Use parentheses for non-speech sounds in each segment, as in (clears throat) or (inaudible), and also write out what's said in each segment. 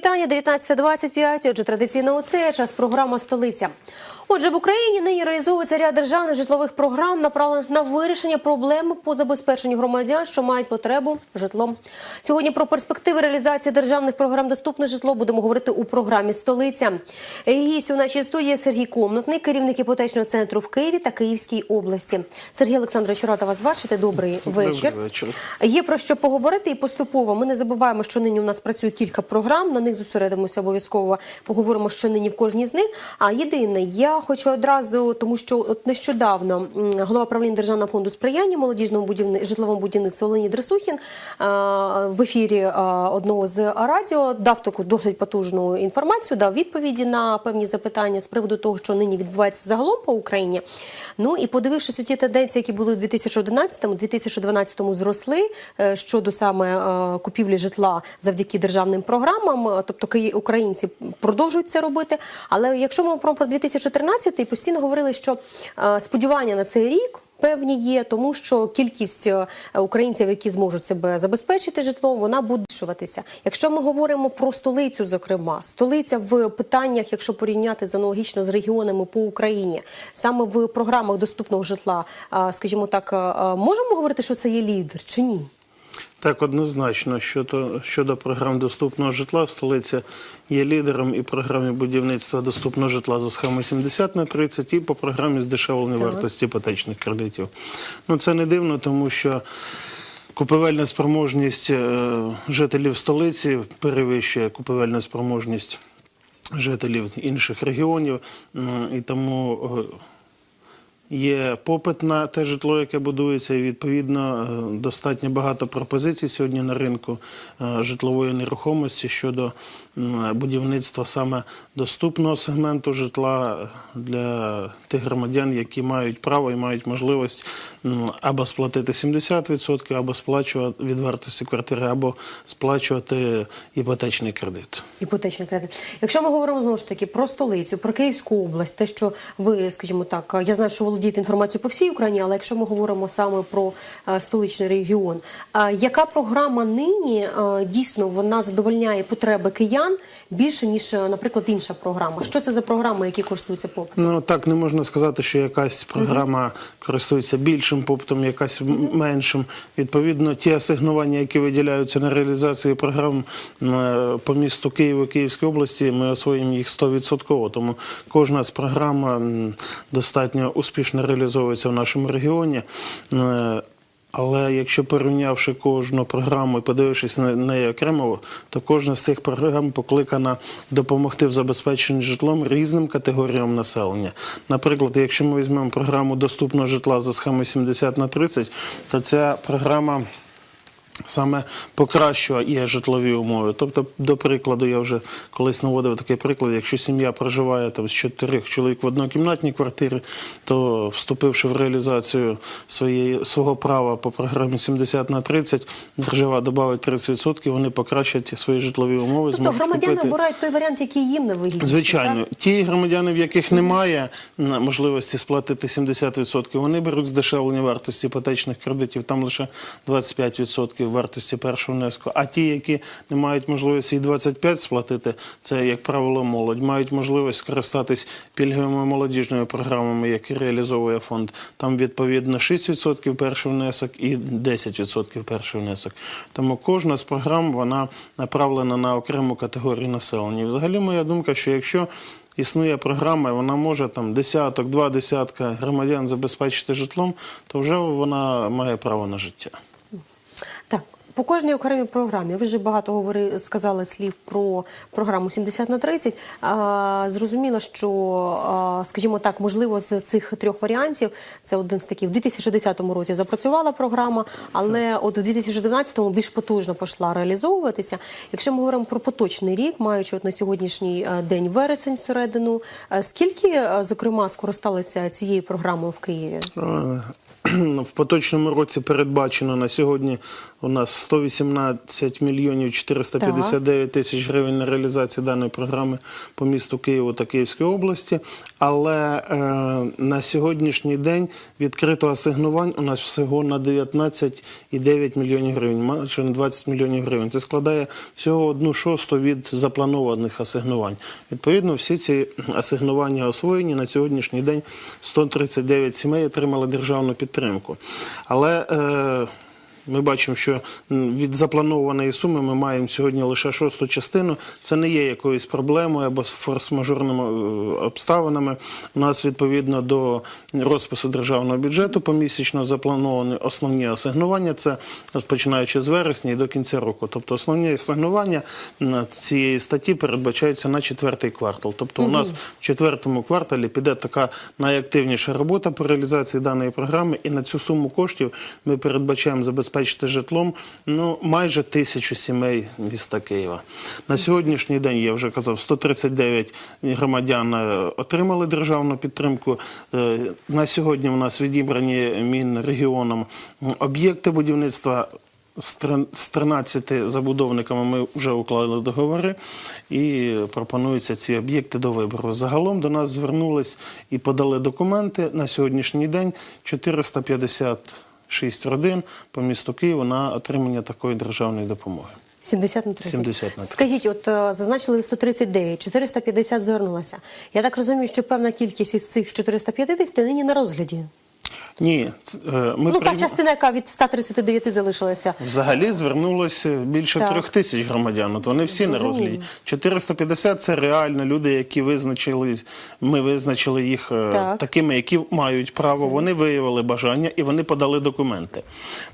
Вітання 19.25. Отже, традиційно у час програма Столиця. Отже, в Україні нині реалізовується ряд державних житлових програм, направлених на вирішення проблем по забезпеченню громадян, що мають потребу житлом. Сьогодні про перспективи реалізації державних програм доступне житло будемо говорити у програмі Столиця. Гість у нашій студії Сергій Комнатний, керівник іпотечного центру в Києві та Київській області. Сергій Олександрович, рада вас бачити. Добрий вечір. Добрий вечір. Є про що поговорити і поступово. Ми не забуваємо, що нині у нас працює кілька програм. На них зосередимося обов'язково. Поговоримо, що нині в кожній з них. А єдине, я хочу одразу, тому що от нещодавно голова правління державного фонду сприяння молодіжному будівни... житловому будівництву Леонід Рисухін е, в ефірі е, одного з радіо дав таку досить потужну інформацію, дав відповіді на певні запитання з приводу того, що нині відбувається загалом по Україні. Ну і подивившись у ті тенденції, які були у 2011-2012 зросли е, щодо саме купівлі житла завдяки державним програмам. Тобто українці продовжують це робити. Але якщо ми про 2013, постійно говорили, що е, сподівання на цей рік. Певні є, тому що кількість е, українців, які зможуть себе забезпечити житлом, вона буде збільшуватися. Якщо ми говоримо про столицю, зокрема, столиця в питаннях, якщо порівняти з аналогічно з регіонами по Україні, саме в програмах доступного житла, е, скажімо так, можемо говорити, що це є лідер чи ні? Так, однозначно, щодо, щодо програм доступного житла, столиця є лідером і програмі будівництва доступного житла за схемою 70 на 30 і по програмі здешевлення Так. вартості іпотечних кредитів. Ну це не дивно, тому що купівельна спроможність е, жителів столиці перевищує купівельну спроможність жителів інших регіонів, і тому. Е, Є попит на те житло, яке будується, і відповідно е, достатньо багато пропозицій сьогодні на ринку е, житлової нерухомості щодо будівництва саме доступного сегменту житла для тих громадян, які мають право і мають можливість або сплатити 70%, або сплачувати від вартості квартири, або сплачувати іпотечний кредит. Іпотечний кредит. Якщо ми говоримо знову ж таки про столицю, про Київську область, те, що ви, скажімо так, я знаю, що володієте інформацією по всій Україні, але якщо ми говоримо саме про е, столичний регіон, е, яка програма нині е, дійсно вона задовольняє потреби киян більше ніж, наприклад, інша програма? Що це за програми, які користуються попитом? Ну так не можна сказати, що якась програма користується більшим попитом, якась м- меншим. Відповідно, ті асигнування, які виділяються на реалізацію програм по місту Києву, Київській області, ми освоїмо їх 100%. Тому кожна з програм м, достатньо успішно реалізовується в нашому регіоні. Е, Але якщо порівнявши кожну програму і подивившись на неї окремо, то кожна з цих програм покликана допомогти в забезпеченні житлом різним категоріям населення. Наприклад, якщо ми візьмемо програму доступного житла за схемою 70 на 30, то ця програма. Саме покращує житлові умови. Тобто, до прикладу, я вже колись наводив такий приклад, якщо сім'я проживає там з чотирьох чоловік в однокімнатній квартирі, то вступивши в реалізацію своєї свого права по програмі 70 на 30, держава додавить 30%, вони покращать свої житлові умови. Тобто громадяни купити- обирають той варіант, який їм не вигідніше. Звичайно, так? ті громадяни, в яких немає можливості сплатити 70%, вони беруть здешевлення вартості іпотечних кредитів, там лише 25% вартості першого внеску. А ті, які не мають можливості і 25% сплатити, це, як правило, молодь, мають можливість скористатись пільговими молодіжними програмами, які реалізовує фонд. Там відповідно 6% перший внесок і 10% перший внесок. Тому кожна з програм вона направлена на окрему категорію населення. І взагалі, моя думка, що якщо Існує програма, і вона може там десяток, два десятка громадян забезпечити житлом, то вже вона має право на життя. По кожній окремій програмі. Ви вже багато говори, сказали слів про програму 70 на 30. А, зрозуміло, що, а, скажімо так, можливо, з цих трьох варіантів це один з таких. В 2010 році запрацювала програма, але от у 2011 більш потужно пішла реалізовуватися. Якщо ми говоримо про поточний рік, маючи от на сьогоднішній е, день вересень середину, е, скільки, е, зокрема, скористалися цією програмою в Києві? (clears throat) В поточному році передбачено на сьогодні у нас 118 мільйонів 459 тисяч гривень на реалізацію даної програми по місту Києву та Київській області. Але е, на сьогоднішній день відкрито асигнувань у нас всього на 19,9 мільйонів гривень, майже на 20 мільйонів гривень. Це складає всього одну шосту від запланованих асигнувань. Відповідно, всі ці асигнування освоєні на сьогоднішній день 139 сімей отримали державну підтримку. Але е, ми бачимо, що від запланованої суми ми маємо сьогодні лише шосту частину. Це не є якоюсь проблемою або форс-мажорними е, обставинами. У нас відповідно до розпису державного бюджету помісячно заплановані основні асигнування. Це починаючи з вересня і до кінця року. Тобто основні асигнування цієї статті передбачаються на четвертий квартал. Тобто у нас в четвертому кварталі піде така найактивніша робота по реалізації даної програми, і на цю суму коштів ми передбачаємо забезпечити житлом ну майже тисячу сімей міста Києва. На сьогоднішній день я вже казав, 139 громадян е, отримали державну підтримку. Е, На сьогодні у нас відібрані Мінрегіоном об'єкти будівництва. З трин- 13 забудовниками ми вже уклали договори і пропонуються ці об'єкти до вибору. Загалом до нас звернулись і подали документи на сьогоднішній день 456 родин по місту Києву на отримання такої державної допомоги. 70 на 30. 70 на 30. Скажіть, от е, зазначили 139, 450 звернулося. Я так розумію, що певна кількість із цих 450 нині на розгляді. Ні, е, ми ну, та частина, яка від 139 залишилася. Взагалі звернулося більше Так. трьох тисяч громадян. От вони всі на розгляді. 450 – це реально люди, які визначили. Ми визначили їх е, Так. такими, які мають право. Вони виявили бажання і вони подали документи.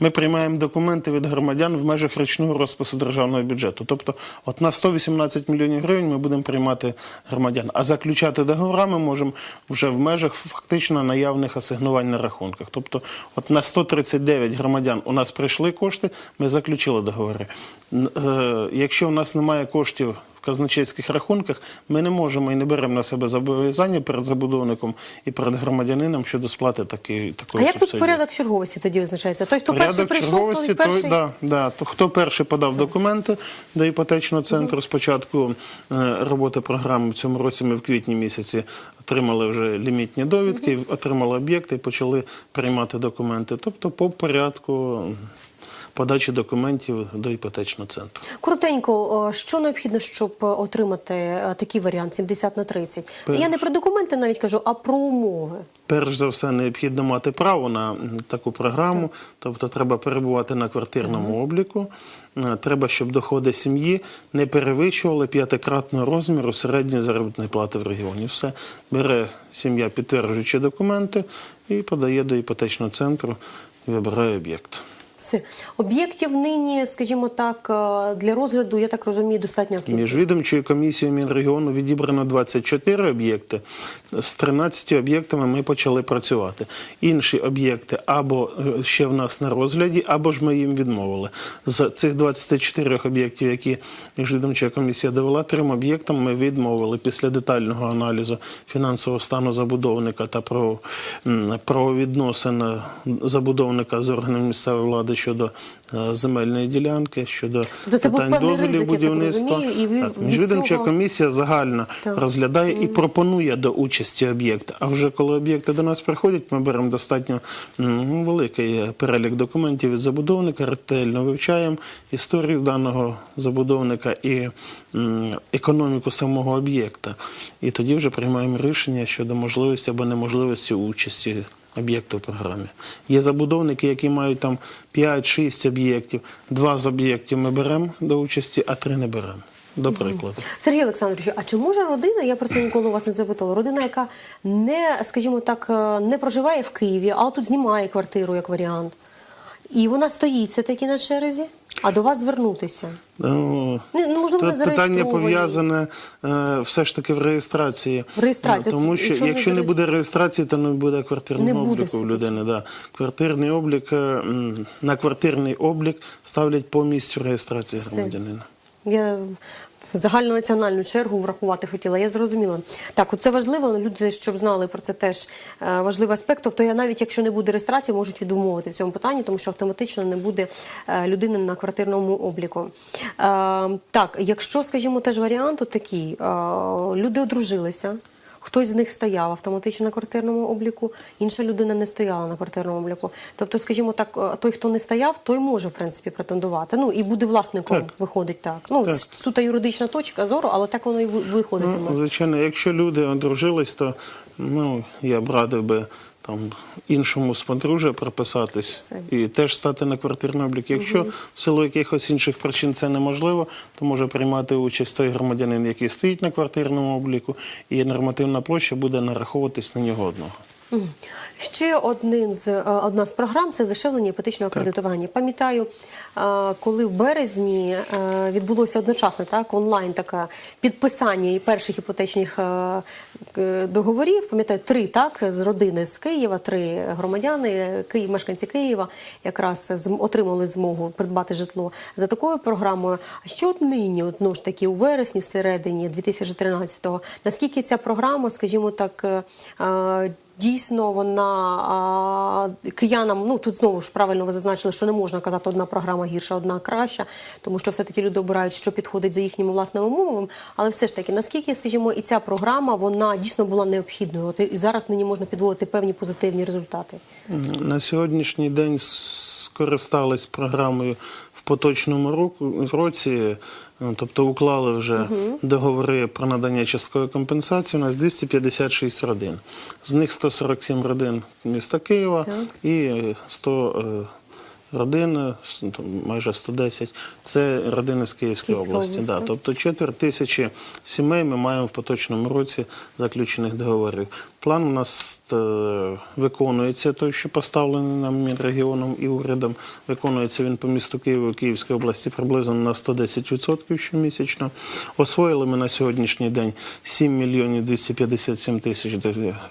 Ми приймаємо документи від громадян в межах річного розпису державного бюджету. Тобто, от на 118 мільйонів гривень ми будемо приймати громадян. А заключати договори ми можемо вже в межах фактично наявних асигнувань на рахунках. Тобто, от на 139 громадян у нас прийшли кошти, ми заключили договори. Е, Якщо у нас немає коштів казначейських рахунках, ми не можемо і не беремо на себе зобов'язання перед забудовником і перед громадянином щодо сплати такої А такої як тут порядок черговості тоді визначається? Той, хто перший прийшов, той перший. да, да, то хто перший подав документи до іпотечного центру. Спочатку е, роботи програми в цьому році ми в квітні місяці отримали вже лімітні довідки, отримали об'єкти і почали приймати документи. Тобто по порядку подачі документів до іпотечного центру. Коротенько, що необхідно, щоб е, отримати е, такий варіант 70 на 30? Перш- Я не про документи навіть кажу, а про умови. Перш за все, необхідно мати право на таку програму, тобто треба перебувати на квартирному обліку. Е, Треба, щоб доходи сім'ї не перевищували п'ятикратного розміру середньої заробітної плати в регіоні. Все бере сім'я, підтверджуючи документи, і подає до іпотечного центру вибирає об'єкт. Об'єктів нині, скажімо так, е, для розгляду, я так розумію, достатньо кількість. Міжвідомчою комісією Мінрегіону відібрано 24 об'єкти. З 13 об'єктами ми почали працювати. Інші об'єкти або е, ще в нас на розгляді, або ж ми їм відмовили. З цих 24 об'єктів, які міжвідомча комісія довела, трьом об'єктам ми відмовили після детального аналізу фінансового стану забудовника та про, е, забудовника з органами місцевої влади щодо е, земельної ділянки, щодо Тобто це був питань певний дозволів ризик, я так будівництва. розумію, і ви Так, від Міжвідомча цього- комісія загально Так. розглядає і пропонує до участі об'єкта. А вже коли об'єкти до нас приходять, ми беремо достатньо м, великий перелік документів від забудовника, ретельно вивчаємо історію даного забудовника і м, економіку самого об'єкта. І тоді вже приймаємо рішення щодо можливості або неможливості участі. Об'єкту в програмі. Є забудовники, які мають там 5-6 об'єктів. Два з об'єктів ми беремо до участі, а три не беремо. До прикладу. Сергій Олександрович, а чи може родина, я про це ніколи у вас не запитала, родина, яка не, скажімо так, е, не проживає в Києві, а тут знімає квартиру як варіант. І вона стоїться все-таки на черзі, а до вас звернутися. Ну, Ну, ну, можливо, не питання пов'язане е, все ж таки в реєстрації. В реєстрації. Е, Тому що Якщо якщо, не не буде реєстрації, то не буде квартирного Не обліку все-таки. в людини. Да. Квартирний облік, е, на квартирний облік ставлять по місцю реєстрації Все. громадянина. Я загальнонаціональну чергу врахувати хотіла. Я зрозуміла. Так, це важливо. Люди, щоб знали про це теж е, важливий аспект. Тобто, я навіть якщо не буде реєстрації, можуть відмовити в цьому питанні, тому що автоматично не буде е, людини на квартирному обліку. Е, так, якщо, скажімо, теж варіант такий, люди одружилися. Хтось з них стояв автоматично на квартирному обліку, інша людина не стояла на квартирному обліку. Тобто, скажімо так, е, той, хто не стояв, той може в принципі претендувати. Ну і буде власником, Так. виходить так. Ну Так. суто юридична точка зору, але так воно і ви- виходитиме. Ну, звичайно, якщо люди одружились, то ну, я б радив би там іншому з подружжя приписатись Все. і теж стати на квартирний облік. Якщо в силу якихось інших причин це неможливо, то може приймати участь той громадянин, який стоїть на квартирному обліку, і нормативна площа буде нараховуватись на нього одного. Ще один з е, одна з програм це здешевлення іпотечного кредитування. Пам'ятаю, е, коли в березні е, відбулося одночасно так онлайн таке підписання і перших іпотечних договорів. Пам'ятаю, три так з родини з Києва, три громадяни, Київ, мешканці Києва, якраз отримали змогу придбати житло за такою програмою. А що от нині, от знову ж таки, у вересні, всередині 2013-го, наскільки ця програма, скажімо так, Дійсно, вона киянам, ну тут знову ж правильно ви зазначили, що не можна казати одна програма гірша, одна краща, тому що все-таки люди обирають, що підходить за їхніми власними умовами. Але все ж таки, наскільки, скажімо, і ця програма вона дійсно була необхідною, от і зараз нині можна підводити певні позитивні результати. На сьогоднішній день скористались програмою в поточному році, тобто уклали вже договори про надання часткової компенсації. У нас 256 родин. З них 147 родин міста Києва і е, 100 е, родин, е, там, майже 110, це родини з Київської Київська області. область, да. Тобто четверть тисячі сімей ми маємо в поточному році заключених договорів. План у нас е, виконується, той, що поставлений нам Мінрегіоном і урядом. Виконується він по місту Києву Київській області приблизно на 110% щомісячно. Освоїли ми на сьогоднішній день 7 мільйонів 257 тисяч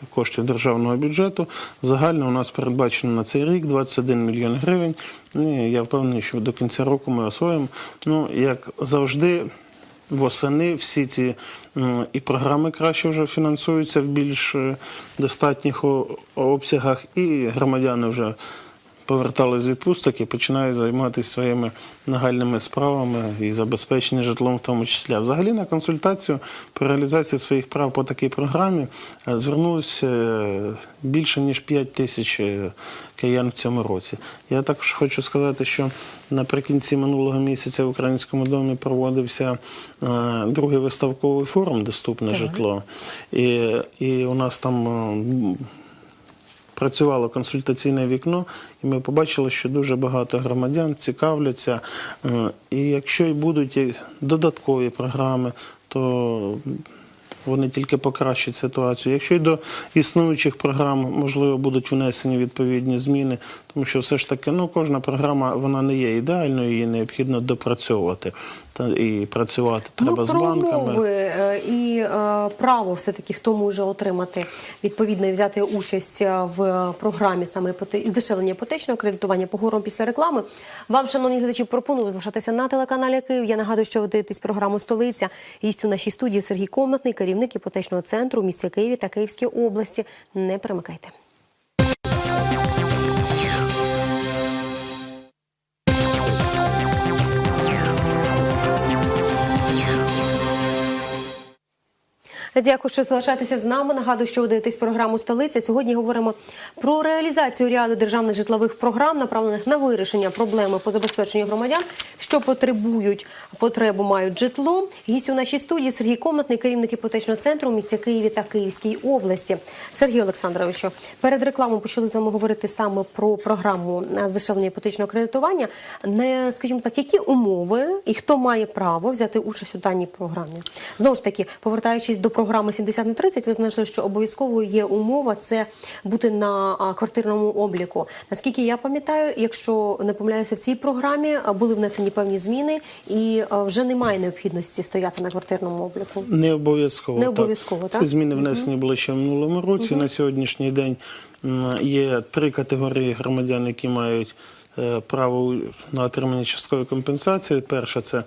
коштів державного бюджету. Загально у нас передбачено на цей рік 21 мільйон гривень. Ну, я впевнений, що до кінця року ми освоїмо. Ну, як завжди, восени всі ці і програми краще вже фінансуються в більш е, достатніх обсягах, і громадяни вже повертались з відпусток і починають займатися своїми нагальними справами і забезпечення житлом в тому числі. Взагалі на консультацію по реалізації своїх прав по такій програмі е, звернулося е, більше ніж 5 тисяч е, киян в цьому році. Я також хочу сказати, що наприкінці минулого місяця в Українському домі проводився другий виставковий форум Доступне житло. І, і у нас там працювало консультаційне вікно, і ми побачили, що дуже багато громадян цікавляться. Е, І якщо і будуть додаткові програми, то вони тільки покращать ситуацію. Якщо й до існуючих програм, можливо, будуть внесені відповідні зміни, тому що все ж таки ну, кожна програма вона не є ідеальною, її необхідно допрацьовувати та, і працювати треба ну, з банками. умови е, і е, право все-таки, хто може отримати відповідно і взяти участь е, в програмі саме здешевлення іпотечного кредитування. Поговоримо після реклами. Вам, шановні глядачі, пропоную залишатися на телеканалі Київ. Я нагадую, що ви дивитесь програму Столиця. Гість у нашій студії Сергій Комнатний, керівник іпотечного центру місті Києві та Київській області. Не перемикайте. Дякую, що залишаєтеся з нами. Нагадую, що ви дивитесь програму Столиця. Сьогодні говоримо про реалізацію ряду державних житлових програм, направлених на вирішення проблеми по забезпеченню громадян, що потребують потребу мають житло. Гість у нашій студії Сергій Комнатний, керівник іпотечного центру у місті Києві та Київській області. Сергій Олександровичу, перед рекламою почали з вами говорити саме про програму здешевлення іпотечного кредитування. Не скажімо так, які умови і хто має право взяти участь у даній програмі? Знову ж таки, повертаючись до програми 70 на 30, ви знаєте, що обов'язково є умова це бути на квартирному обліку. Наскільки я пам'ятаю, якщо не помиляюся, в цій програмі були внесені певні зміни, і вже немає необхідності стояти на квартирному обліку. Не обов'язково. Не обов'язково, так? Ці зміни внесені були ще в минулому році. На сьогоднішній день є три категорії громадян, які мають е, право на отримання часткової компенсації. Перша це